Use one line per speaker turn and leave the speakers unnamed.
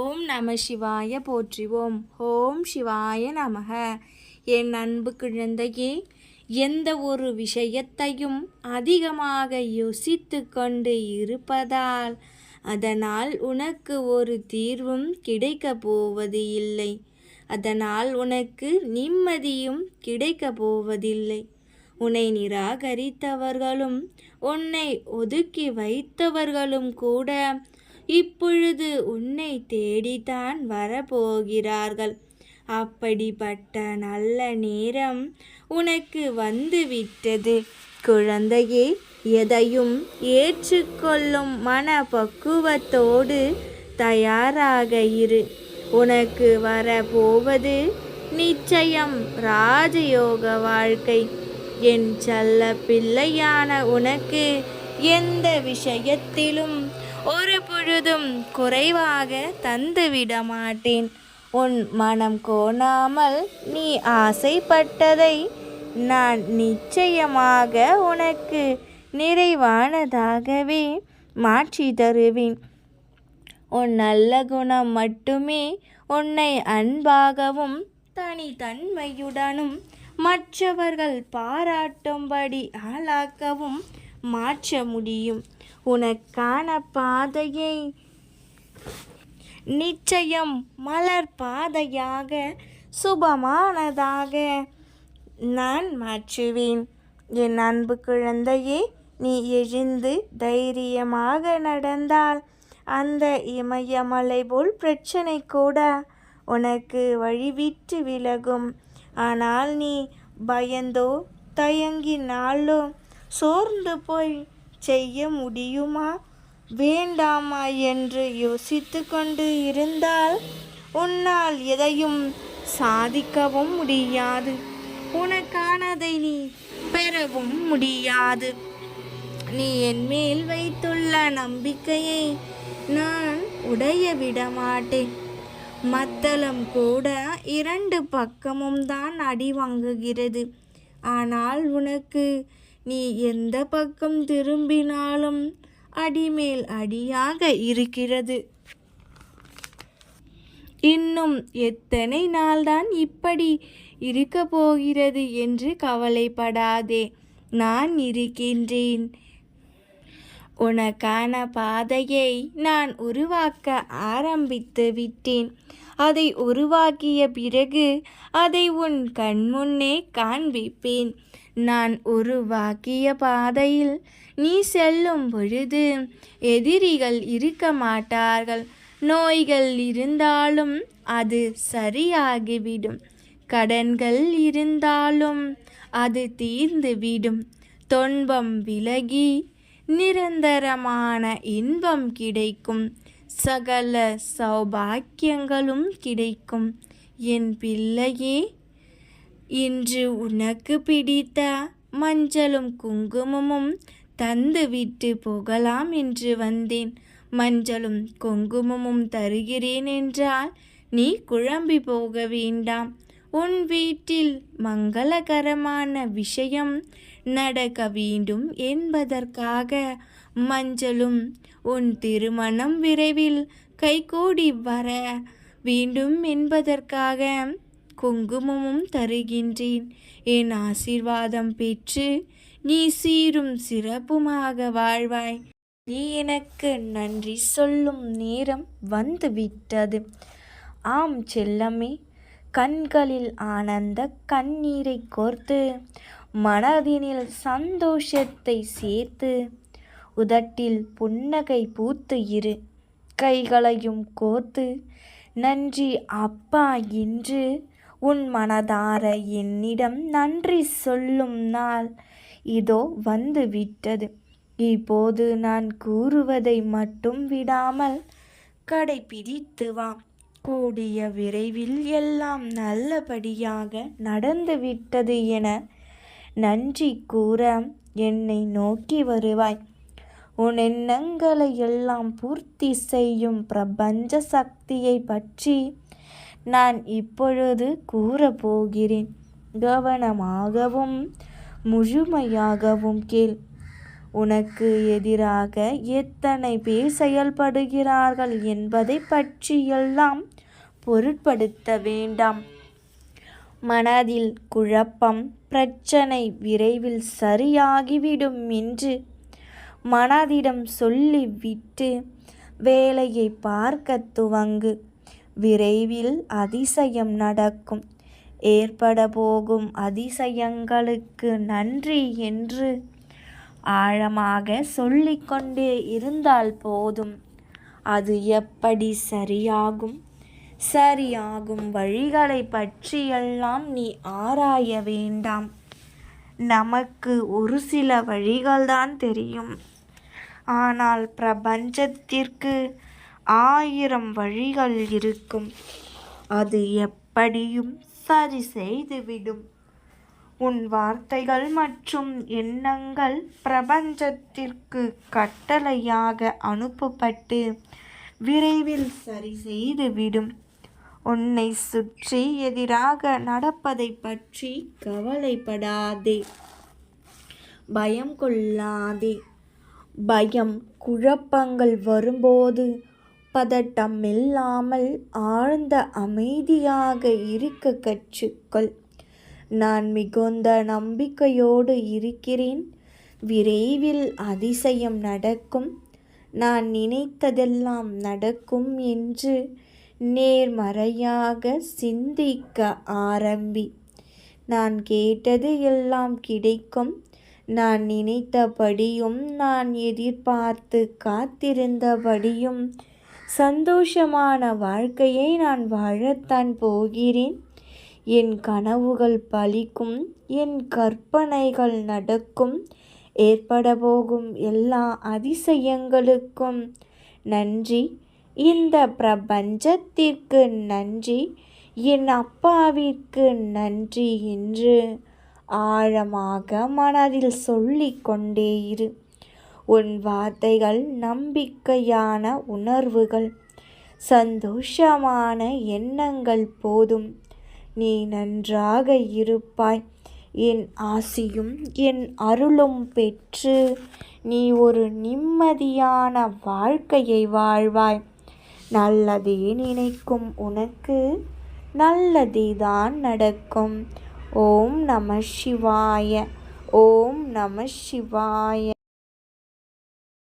ஓம் நம சிவாய போற்றிவோம். ஓம் சிவாய நமக. என் அன்பு குழந்தையே எந்த ஒரு விஷயத்தையும் அதிகமாக யோசித்து கொண்டு இருப்பதால் அதனால் உனக்கு ஒரு தீர்வும் கிடைக்கப் போவது இல்லை. அதனால் உனக்கு நிம்மதியும் கிடைக்கப் போவதில்லை. உன்னை நிராகரித்தவர்களும் உன்னை ஒதுக்கி வைத்தவர்களும் கூட இப்பொழுது உன்னை தேடித்தான் வரப்போகிறார்கள். அப்படிப்பட்ட நல்ல நேரம் உனக்கு வந்துவிட்டது. குழந்தையே எதையும் ஏற்றுக்கொள்ளும் மனப்பக்குவத்தோடு தயாராக இரு. உனக்கு வரப்போவது நிச்சயம் ராஜயோக வாழ்க்கை. என் செல்ல பிள்ளையான உனக்கு எந்த விஷயத்திலும் ஒரு பொழுதும் குறைவாக தந்துவிட மாட்டேன் உன் மனம் கோணாமல் நீ ஆசைப்பட்டதை நான் நிச்சயமாக உனக்கு நிறைவானதாகவே மாற்றி தருவேன். உன் நல்ல குணம் மட்டுமே உன்னை அன்பாகவும் தனித்தன்மையுடனும் மற்றவர்கள் பாராட்டும்படி ஆளாக்கவும் மாற்ற முடியும். உனக்கான பாதையை நிச்சயம் மலர் பாதையாக சுபமானதாக நான் மாற்றுவேன். என் அன்பு குழந்தையே நீ எழுந்து தைரியமாக நடந்தால் அந்த இமயமலை போல் பிரச்சனை கூட உனக்கு வழிவிட்டு விலகும். ஆனால் நீ பயந்தோ தயங்கினாலோ சோர்ந்து போய் செய்ய முடியுமா? வேண்டாமா என்று யோசித்து கொண்டு இருந்தால் உன்னால் எதையும் சாதிக்கவும் முடியாது. உனக்கானதை நீ பெறவும் முடியாது. நீ என் மேல் வைத்துள்ள நம்பிக்கையை நான் உடைய விட மாட்டேன் மத்தளம் கூட இரண்டு பக்கமும் தான் அடி வாங்குகிறது. ஆனால் உனக்கு நீ எந்த பக்கம் திரும்பினாலும் அடிமேல் அடியாக இருக்கிறது. இன்னும் எத்தனை நாள்தான் இப்படி இருக்க போகிறது என்று கவலைப்படாதே நான் இருக்கின்றேன். உனக்கான பாதையை நான் உருவாக்க ஆரம்பித்து விட்டேன். அதை உருவாக்கிய பிறகு அதை உன் கண்முன்னே காண்பிப்பேன். நான் உருவாக்கிய பாதையில் நீ செல்லும் பொழுது எதிரிகள் இருக்க மாட்டார்கள். நோய்கள் இருந்தாலும் அது சரியாகிவிடும். கடன்கள் இருந்தாலும் அது தீர்ந்துவிடும். துன்பம் விலகி நிரந்தரமான இன்பம் கிடைக்கும். சகல சௌபாக்கியங்களும் கிடைக்கும். என் பிள்ளையே இன்று உனக்கு பிடித்த மஞ்சளும் குங்குமமும் தந்துவிட்டு போகலாம் என்று வந்தேன். மஞ்சளும் குங்குமமும் தருகிறேன் என்றால் நீ குழம்பி போக வேண்டாம். உன் வீட்டில் மங்களகரமான விஷயம் நடக்க வேண்டும் என்பதற்காக மஞ்சளும் உன் திருமணம் விரைவில் கைகூடி வர வேண்டும் என்பதற்காக குங்குமமும் தருகின்றேன். என் ஆசீர்வாதம் பெற்று நீ சீரும் சிறப்புமாக வாழ்வாய். நீ எனக்கு நன்றி சொல்லும் நேரம் வந்துவிட்டது. ஆம் செல்லமே கண்களில் ஆனந்த கண்ணீரை கோர்த்து மனதினில் சந்தோஷத்தை சேர்த்து உதட்டில் புன்னகை பூத்து இரு. கைகளையும் கோர்த்து நன்றி அப்பா என்று உன் மனதார என்னிடம் நன்றி சொல்லும் நாள் இதோ வந்து விட்டது. இப்போது நான் கூறுவதை மட்டும் விடாமல் கடைபிடித்து வா. கூடிய விரைவில் எல்லாம் நல்லபடியாக நடந்துவிட்டது என நன்றி கூற என்னை நோக்கி வருவாய். உன் எண்ணங்களை எல்லாம் பூர்த்தி செய்யும் பிரபஞ்ச சக்தியை பற்றி நான் இப்பொழுது கூறப்போகிறேன். கவனமாகவும் முழுமையாகவும் கேள். உனக்கு எதிராக எத்தனை பேர் செயல்படுகிறார்கள் என்பதை பற்றியெல்லாம் பொருட்படுத்த வேண்டாம். மனதில் குழப்பம் பிரச்சனை விரைவில் சரியாகிவிடும் என்று மனதிடம் சொல்லிவிட்டு வேலையை பார்க்க துவங்கு. விரைவில் அதிசயம் நடக்கும். ஏற்பட போகும் அதிசயங்களுக்கு நன்றி என்று ஆழமாக சொல்லிக்கொண்டே இருந்தால் போதும். அது எப்படி சரியாகும்? சரியாகும் வழிகளை பற்றியெல்லாம் நீ ஆராய வேண்டாம். நமக்கு ஒரு சில வழிகள்தான் தெரியும். ஆனால் பிரபஞ்சத்திற்கு ஆயிரம் வழிகள் இருக்கும். அது எப்படியும் சரி செய்துவிடும். உன் வார்த்தைகள் மற்றும் எண்ணங்கள் பிரபஞ்சத்திற்கு கட்டளையாக அனுப்பப்பட்டு விரைவில் சரி செய்துவிடும். உன்னை சுற்றி எதிராக நடப்பதை பற்றி கவலைப்படாதே. பயம் கொள்ளாதே. பயம் குழப்பங்கள் வரும்போது பதட்டம் இல்லாமல் ஆழ்ந்த அமைதியாக இருக்க கற்றுக்கொள். நான் மிகுந்த நம்பிக்கையோடு இருக்கிறேன். விரைவில் அதிசயம் நடக்கும். நான் நினைத்ததெல்லாம் நடக்கும் என்று நேர்மறையாக சிந்திக்க ஆரம்பி. நான் கேட்டது எல்லாம் கிடைக்கும். நான் நினைத்தபடியும் நான் எதிர்பார்த்து காத்திருந்தபடியும் சந்தோஷமான வாழ்க்கையை நான் வாழத்தான் போகிறேன். என் கனவுகள் பலிக்கும் என் கற்பனைகள் நடக்கும். ஏற்பட போகும் எல்லா அதிசயங்களுக்கும் நன்றி. இந்த பிரபஞ்சத்திற்கு நன்றி. என் அப்பாவிற்கு நன்றி என்று ஆழமாக மனதில் சொல்லிக்கொண்டே இரு. உன் வார்த்தைகள் நம்பிக்கையான உணர்வுகள். சந்தோஷமான எண்ணங்கள் போதும். நீ நன்றாக இருப்பாய். என் ஆசியும் என் அருளும் பெற்று நீ ஒரு நிம்மதியான வாழ்க்கையை வாழ்வாய். நல்லதே நினைக்கும் உனக்கு நல்லதே தான் நடக்கும். ஓம் நம சிவாய ஓம் நம சிவாய.